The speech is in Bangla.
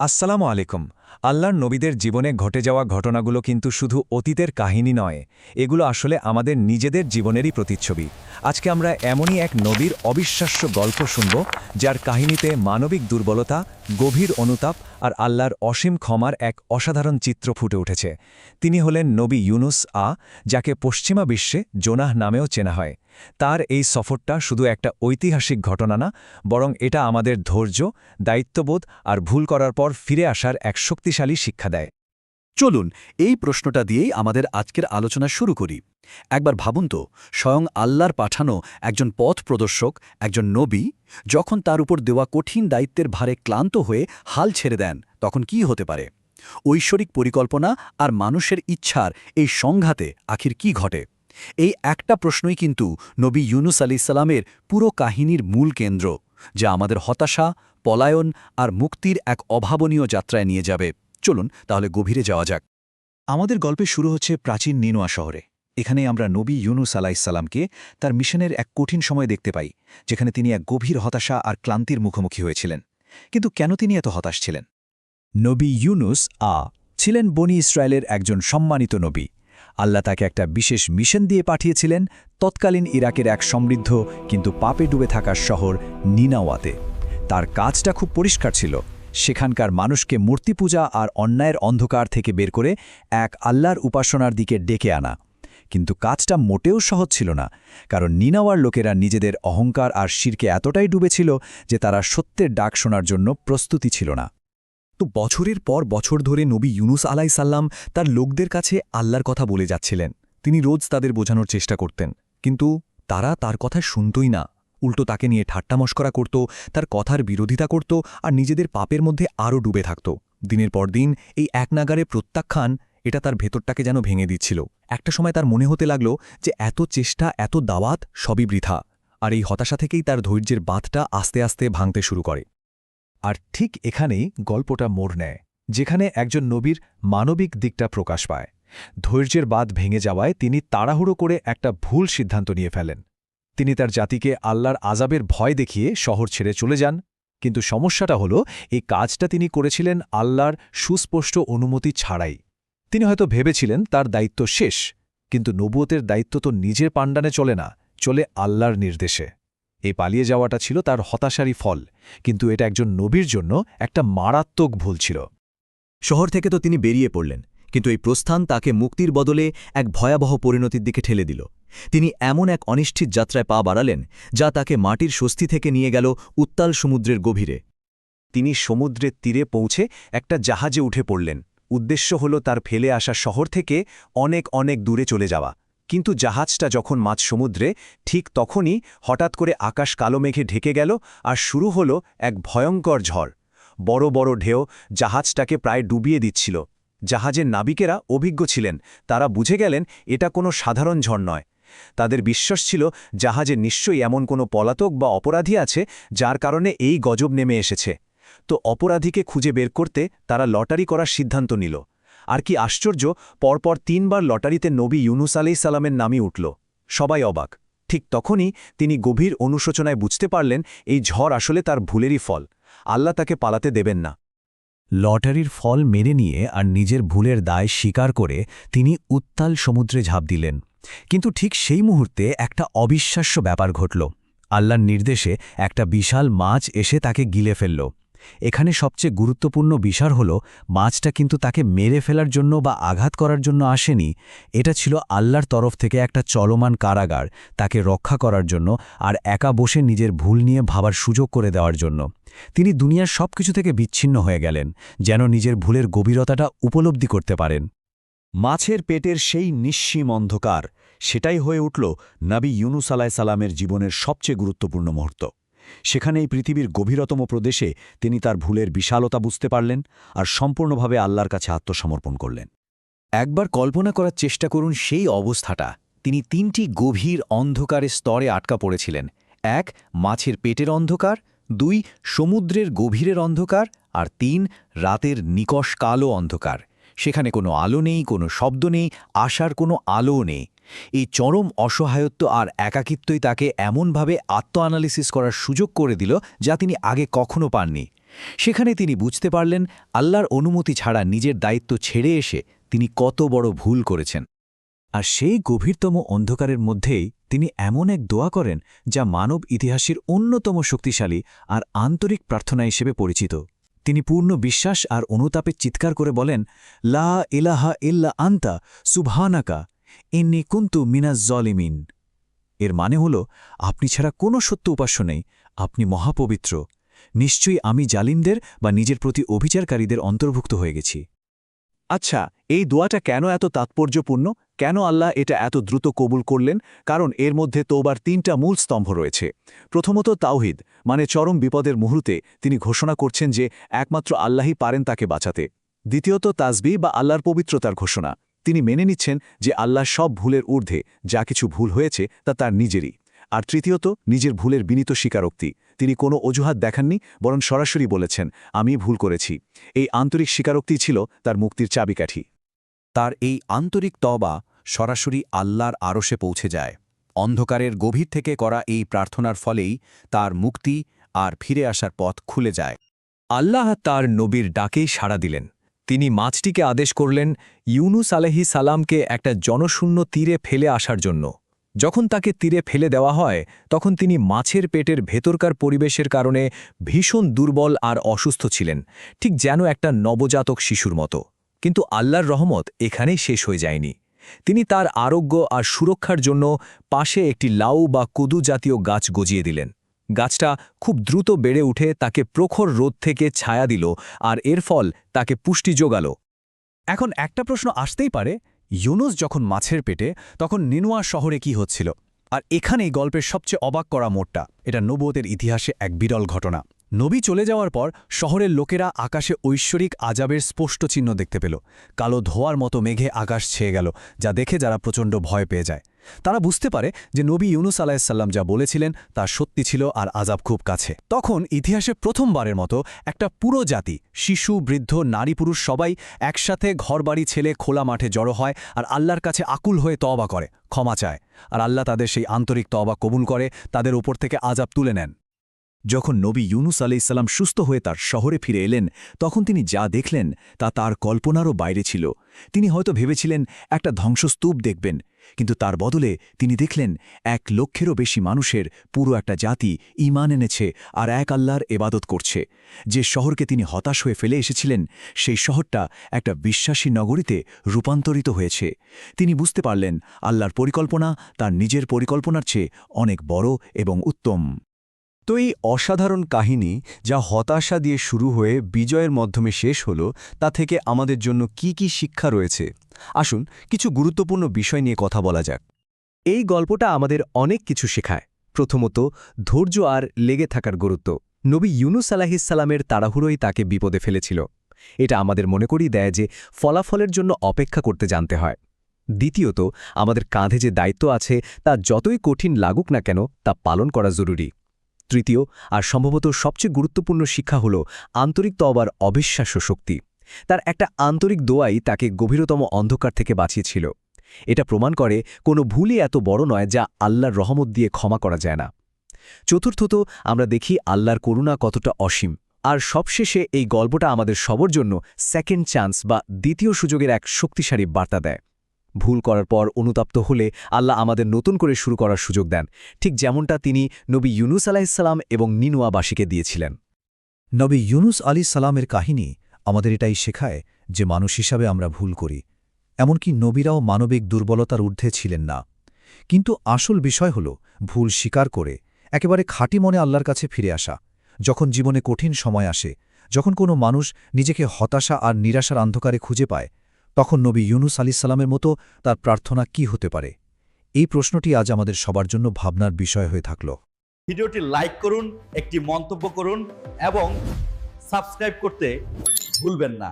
আসসালামু আলাইকুম। আল্লাহর নবীদের জীবনে ঘটে যাওয়া ঘটনাগুলো কিন্তু শুধু অতীতের কাহিনী নয়, এগুলো আসলে আমাদের নিজেদের জীবনেরই প্রতিচ্ছবি। আজকে আমরা এমনই এক নবীর অবিশ্বাস্য গল্প শুনব, যার কাহিনীতে মানবিক দুর্বলতা গভীর অনুতাপ আর আল্লাহর অসীম ক্ষমার এক অসাধারণ চিত্র ফুটে উঠেছে। তিনি হলেন নবী ইউনুস আ, যাকে পশ্চিমা বিশ্বে জোনাহ নামেও চেনা হয়। তার এই সফরটা শুধু একটা ঐতিহাসিক ঘটনা না, বরং এটা আমাদের ধৈর্য, দায়িত্ববোধ আর ভুল করার পর ফিরে আসার এক শক্তিশালী শিক্ষা দেয়। চলুন এই প্রশ্নটা দিয়েই আমাদের আজকের আলোচনা শুরু করি। একবার ভাবুন তো, স্বয়ং আল্লাহর পাঠানো একজন পথ প্রদর্শক, একজন নবী, যখন তার উপর দেওয়া কঠিন দায়িত্বের ভারে ক্লান্ত হয়ে হাল ছেড়ে দেন, তখন কি হতে পারে? ঐশ্বরিক পরিকল্পনা আর মানুষের ইচ্ছার এই সংঘাতে আখির কি ঘটে? এই একটা প্রশ্নই কিন্তু নবী ইউনুস আলি সালামের পুরো কাহিনীর মূল কেন্দ্র, যা আমাদের হতাশা, পলায়ন আর মুক্তির এক অভাবনীয় যাত্রায় নিয়ে যাবে। চলুন তাহলে গভীরে যাওয়া যাক। আমাদের গল্পে শুরু হচ্ছে প্রাচীন নিনোয়া শহরে। এখানে আমরা নবী ইউনুস আলাইসাল্লামকে তার মিশনের এক কঠিন সময় দেখতে পাই, যেখানে তিনি এক গভীর হতাশা আর ক্লান্তির মুখোমুখি হয়েছিলেন। কিন্তু কেন তিনি এত হতাশ ছিলেন? নবী ইউনুস আ, ছিলেন বনি ইসরায়েলের একজন সম্মানিত নবী। আল্লাহ তাকে একটা বিশেষ মিশন দিয়ে পাঠিয়েছিলেন তৎকালীন ইরাকের এক সমৃদ্ধ, কিন্তু পাপে ডুবে থাকা শহর নিনাওয়াতে। তার কাজটা খুব পরিষ্কার ছিল। সেখানকার মানুষকে মূর্তি পূজা আর অন্যায়ের অন্ধকার থেকে বের করে এক আল্লাহর উপাসনার দিকে ডেকে আনা। কিন্তু কাজটা মোটেও সহজ ছিল না, কারণ নিনাওয়ার লোকেরা নিজেদের অহংকার আর শিরকে এতটাই ডুবেছিল যে তারা সত্যের ডাক শোনার জন্য প্রস্তুতি ছিল না। তো বছরের পর বছর ধরে নবী ইউনুস আলাই সাল্লাম তার লোকদের কাছে আল্লাহর কথা বলে যাচ্ছিলেন। তিনি রোজ তাদের বোঝানোর চেষ্টা করতেন, কিন্তু তারা তার কথা শুনতই না। উল্টো তাকে নিয়ে ঠাট্টা মস্করা করত, তার কথার বিরোধিতা করত আর নিজেদের পাপের মধ্যে আরও ডুবে থাকত। দিনের পর দিন এই এক নাগারে প্রত্যাখ্যান এটা তার ভেতরটাকে যেন ভেঙে দিচ্ছিল। একটা সময় তার মনে হতে লাগল যে এত চেষ্টা, এত দাওয়াত সবই বৃথা আর এই হতাশা থেকেই তার ধৈর্যের বাঁধটা আস্তে আস্তে ভাঙতে শুরু করে। আর ঠিক এখানেই গল্পটা মোড় নেয়, যেখানে একজন নবীর মানবিক দিকটা প্রকাশ পায়। ধৈর্যের বাঁধ ভেঙে যাওয়ায় তিনি তাড়াহুড়ো করে একটা ভুল সিদ্ধান্ত নিয়ে ফেলেন। তিনি তার জাতিকে আল্লাহর আজাবের ভয় দেখিয়ে শহর ছেড়ে চলে যান, কিন্তু সমস্যাটা হল, এই কাজটা তিনি করেছিলেন আল্লাহর সুস্পষ্ট অনুমতি ছাড়াই। তিনি হয়তো ভেবেছিলেন তার দায়িত্ব শেষ, কিন্তু নবুয়তের দায়িত্ব তো নিজের পাণ্ডানে চলে না, চলে আল্লাহর নির্দেশে। এই পালিয়ে যাওয়াটা ছিল তার হতাশারই ফল, কিন্তু এটা একজন নবীর জন্য একটা মারাত্মক ভুল ছিল। শহর থেকে তো তিনি বেরিয়ে পড়লেন, কিন্তু এই প্রস্থান তাকে মুক্তির বদলে এক ভয়াবহ পরিণতির দিকে ঠেলে দিল। তিনি এমন এক অনিশ্চিত যাত্রায় পা বাড়ালেন, যা তাকে মাটির স্বস্তি থেকে নিয়ে গেল উত্তাল সমুদ্রের গভীরে। তিনি সমুদ্রের তীরে পৌঁছে একটা জাহাজে উঠে পড়লেন। উদ্দেশ্য হল তার ফেলে আসা শহর থেকে অনেক অনেক দূরে চলে যাওয়া। কিন্তু জাহাজটা যখন মাঝ সমুদ্রে, ঠিক তখনই হঠাৎ করে আকাশ কালো মেঘে ঢেকে গেল আর শুরু হল এক ভয়ঙ্কর ঝড়। বড় বড় ঢেউ জাহাজটাকে প্রায় ডুবিয়ে দিচ্ছিল। জাহাজের নাবিকেরা অভিজ্ঞ ছিলেন, তারা বুঝে গেলেন এটা কোনো সাধারণ ঝড় নয়। তাদের বিশ্বাস ছিল, জাহাজে নিশ্চয়ই এমন কোনো পলাতক বা অপরাধী আছে, যার কারণে এই গজব নেমে এসেছে। তো অপরাধীকে খুঁজে বের করতে তারা লটারি করার সিদ্ধান্ত নিল। আর কি আশ্চর্য, পরপর তিনবার লটারিতে নবী ইউনুস আলাই সালামের নামই উঠল। সবাই অবাক। ঠিক তখনই তিনি গভীর অনুশোচনায় বুঝতে পারলেন, এই ঝড় আসলে তার ভুলেরই ফল। আল্লাহ তাকে পালাতে দেবেন না। লটারির ফল মেনে নিয়ে আর নিজের ভুলের দায় স্বীকার করে তিনি উত্তাল সমুদ্রে ঝাঁপ দিলেন। কিন্তু ঠিক সেই মুহূর্তে একটা অবিশ্বাস্য ব্যাপার ঘটল। আল্লাহর নির্দেশে একটা বিশাল মাছ এসে তাকে গিলে ফেলল। এখানে সবচেয়ে গুরুত্বপূর্ণ বিষয় হল, মাছটা কিন্তু তাকে মেরে ফেলার জন্য বা আঘাত করার জন্য আসেনি। এটা ছিল আল্লাহর তরফ থেকে একটা চলমান কারাগার, তাকে রক্ষা করার জন্য আর একা বসে নিজের ভুল নিয়ে ভাবার সুযোগ করে দেওয়ার জন্য। তিনি দুনিয়ার সব কিছু থেকে বিচ্ছিন্ন হয়ে গেলেন, যেন নিজের ভুলের গভীরতাটা উপলব্ধি করতে পারেন। মাছের পেটের সেই নিঃসীম অন্ধকার, সেটাই হয়ে উঠল নাবি ইউনুস আলাহ সালামের জীবনের সবচেয়ে গুরুত্বপূর্ণ মুহূর্ত। সেখানে এই পৃথিবীর গভীরতম প্রদেশে তিনি তার ভুলের বিশালতা বুঝতে পারলেন আর সম্পূর্ণভাবে আল্লাহর কাছে আত্মসমর্পণ করলেন। একবার কল্পনা করার চেষ্টা করুন সেই অবস্থাটা। তিনি তিনটি গভীর অন্ধকারের স্তরে আটকা পড়েছিলেন। এক, মাছের পেটের অন্ধকার, দুই, সমুদ্রের গভীরের অন্ধকার, আর তিন, রাতের নিকষ কালো অন্ধকার। সেখানে কোনো আলো নেই, কোনো শব্দ নেই, আশার কোনো আলোও নেই। এই চরম অসহায়ত্ব আর একাকিত্বই তাকে এমনভাবে আত্ম অ্যানালিসিস করার সুযোগ করে দিল যা তিনি আগে কখনো পাননি। সেখানে তিনি বুঝতে পারলেন, আল্লাহর অনুমতি ছাড়া নিজের দায়িত্ব ছেড়ে এসে তিনি কত বড় ভুল করেছেন। আর সেই গভীরতম অন্ধকারের মধ্যেই তিনি এমন এক দোয়া করেন যা মানব ইতিহাসের অন্যতম শক্তিশালী আর আন্তরিক প্রার্থনা হিসেবে পরিচিত। তিনি পূর্ণ বিশ্বাস আর অনুতাপে চিৎকার করে বলেন, লা ইলাহা ইল্লা আন্তা সুবহানাকা, ইন্নি কুন্তু মিনাজ জলিমিন। এর মানে হল, আপনি ছাড়া কোনো সত্য উপাস্য নেই, আপনি মহাপবিত্র। নিশ্চয়ই আমি জালিমদের বা নিজের প্রতি অভিচারকারীদের অন্তর্ভুক্ত হয়ে গেছি। আচ্ছা এই দোয়াটা কেন এত তাৎপর্যপূর্ণ? কেন আল্লাহ এটা এত দ্রুত কবুল করলেন? কারণ এর মধ্যে তোবার তিনটা মূল স্তম্ভ রয়েছে। প্রথমত তাওহিদ মানে চরম বিপদের মুহূর্তে তিনি ঘোষণা করছেন যে একমাত্র আল্লাহই পারেন তাকে বাঁচাতে। দ্বিতীয়ত তাজবি বা আল্লাহর পবিত্রতার ঘোষণা। তিনি মেনে নিচ্ছেন যে আল্লাহ সব ভুলের ঊর্ধ্বে যা কিছু ভুল হয়েছে তা তার নিজেরই। আর তৃতীয়ত, নিজের ভুলের বিনীত স্বীকারোক্তি। তিনি কোনো অজুহাত দেখাননি, বরং সরাসরি বলেছেন, আমি ভুল করেছি। এই আন্তরিক স্বীকারোক্তি ছিল তার মুক্তির চাবিকাঠি। তার এই আন্তরিক তবা সরাসরি আল্লাহর আরশে পৌঁছে যায়। অন্ধকারের গভীর থেকে করা এই প্রার্থনার ফলেই তার মুক্তি আর ফিরে আসার পথ খুলে যায়। আল্লাহ তার নবীর ডাকেই সাড়া দিলেন। তিনি মাছটিকে আদেশ করলেন, ইউনুস আলহি সালামকে একটা জনশূন্য তীরে ফেলে আসার জন্য। যখন তাকে তীরে ফেলে দেওয়া হয়, তখন তিনি মাছের পেটের ভেতরকার পরিবেশের কারণে ভীষণ দুর্বল আর অসুস্থ ছিলেন, ঠিক যেন একটা নবজাতক শিশুর মতো। কিন্তু আল্লাহর রহমত এখানেই শেষ হয়ে যায়নি। তিনি তার আরোগ্য আর সুরক্ষার জন্য পাশে একটি লাউ বা কুদু জাতীয় গাছ গজিয়ে দিলেন। গাছটা খুব দ্রুত বেড়ে উঠে তাকে প্রখর রোদ থেকে ছায়া দিল আর এর ফল তাকে পুষ্টি যোগাল। এখন একটা প্রশ্ন আসতেই পারে ইউনুস যখন মাছের পেটে, তখন নিনুয়া শহরে কি হচ্ছিল? আর এখানেই গল্পের সবচেয়ে অবাক করা মোড়টা। এটা নবুয়তের ইতিহাসে এক বিরল ঘটনা। নবী চলে যাওয়ার পর শহরের লোকেরা আকাশে ঐশ্বরিক আজাবের স্পষ্ট চিহ্ন দেখতে পেল। কালো ধোয়ার মতো মেঘে আকাশ ছেয়ে গেল, যা দেখে যারা প্রচণ্ড ভয় পেয়ে যায়। তারা বুঝতে পারে যে নবী ইউনুস আলাহিসাল্লাম যা বলেছিলেন তা সত্যি ছিল আর আজাব খুব কাছে। তখন ইতিহাসে প্রথমবারের মতো একটা পুরো জাতি, শিশু, বৃদ্ধ, নারী, পুরুষ সবাই একসাথে ঘরবাড়ি, ছেলে, খোলা মাঠে জড়ো হয় আর আল্লাহর কাছে আকুল হয়ে তবা করে, ক্ষমা চায়। আর আল্লাহ তাদের সেই আন্তরিক তবা কবুল করে, তাদের উপর থেকে আজাব তুলে নেন। যখন নবী ইউনুস আলাইসাল্লাম সুস্থ হয়ে তার শহরে ফিরে এলেন, তখন তিনি যা দেখলেন তা তার কল্পনারও বাইরে ছিল। তিনি হয়তো ভেবেছিলেন, একটা ধ্বংসস্তূপ দেখবেন, কিন্তু তার বদলে তিনি দেখলেন, এক লক্ষেরও বেশি মানুষের পুরো একটা জাতি ইমান এনেছে আর এক আল্লাহর এবাদত করছে। যে শহরকে তিনি হতাশ হয়ে ফেলে এসেছিলেন, সেই শহরটা একটা বিশ্বাসী নগরীতে রূপান্তরিত হয়েছে। তিনি বুঝতে পারলেন, আল্লাহর পরিকল্পনা তার নিজের পরিকল্পনার চেয়ে অনেক বড় এবং উত্তম। তো এই অসাধারণ কাহিনী যা হতাশা দিয়ে শুরু হয়ে বিজয়ের মাধ্যমে শেষ হল, তা থেকে আমাদের জন্য কি কি শিক্ষা রয়েছে? আসুন কিছু গুরুত্বপূর্ণ বিষয় নিয়ে কথা বলা যাক। এই গল্পটা আমাদের অনেক কিছু শেখায়। প্রথমত, ধৈর্য আর লেগে থাকার গুরুত্ব। নবী ইউনুস আলাহিসাল্লামের তাড়াহুড়োই তাকে বিপদে ফেলেছিল। এটা আমাদের মনে করিয়ে দেয় যে ফলাফলের জন্য অপেক্ষা করতে জানতে হয়। দ্বিতীয়ত, আমাদের কাঁধে যে দায়িত্ব আছে, তা যতই কঠিন লাগুক না কেন, তা পালন করা জরুরি। তৃতীয় আর সম্ভবত সবচেয়ে গুরুত্বপূর্ণ শিক্ষা হল আন্তরিক তবার অবিশ্বাস্য শক্তি। তার একটা আন্তরিক দোয়াই তাকে গভীরতম অন্ধকার থেকে বাঁচিয়েছিল। এটা প্রমাণ করে কোনো ভুলই এত বড় নয় যা আল্লাহর রহমত দিয়ে ক্ষমা করা যায় না। চতুর্থত, আমরা দেখি আল্লাহর করুণা কতটা অসীম। আর সবশেষে এই গল্পটা আমাদের সবর জন্য সেকেন্ড চান্স বা দ্বিতীয় সুযোগের এক শক্তিশালী বার্তা দেয়। ভুল করার পর অনুতাপ্ত হলে আল্লাহ আমাদের নতুন করে শুরু করার সুযোগ দেন। ঠিক যেমনটা তিনি নবী ইউনুস আলাহিসাল্লাম এবং নিনুয়াবাসীকে দিয়েছিলেন। নবী ইউনুস আলী সালামের কাহিনী আমাদের এটাই শেখায় যে মানুষ হিসাবে আমরা ভুল করি। এমনকি নবীরাও মানবিক দুর্বলতার ঊর্ধ্বে ছিলেন না। কিন্তু আসল বিষয় হল ভুল স্বীকার করে একেবারে খাঁটি মনে আল্লাহর কাছে ফিরে আসা। যখন জীবনে কঠিন সময় আসে, যখন কোনো মানুষ নিজেকে হতাশা আর নিরাশার অন্ধকারে খুঁজে পায় তখন নবী ইউনুস আলি সালামের মতো তার প্রার্থনা কি হতে পারে? এই প্রশ্নটি আজ আমাদের সবার জন্য ভাবনার বিষয় হয়ে থাকল। ভিডিওটি লাইক করুন, একটি মন্তব্য করুন এবং সাবস্ক্রাইব করতে ভুলবেন না।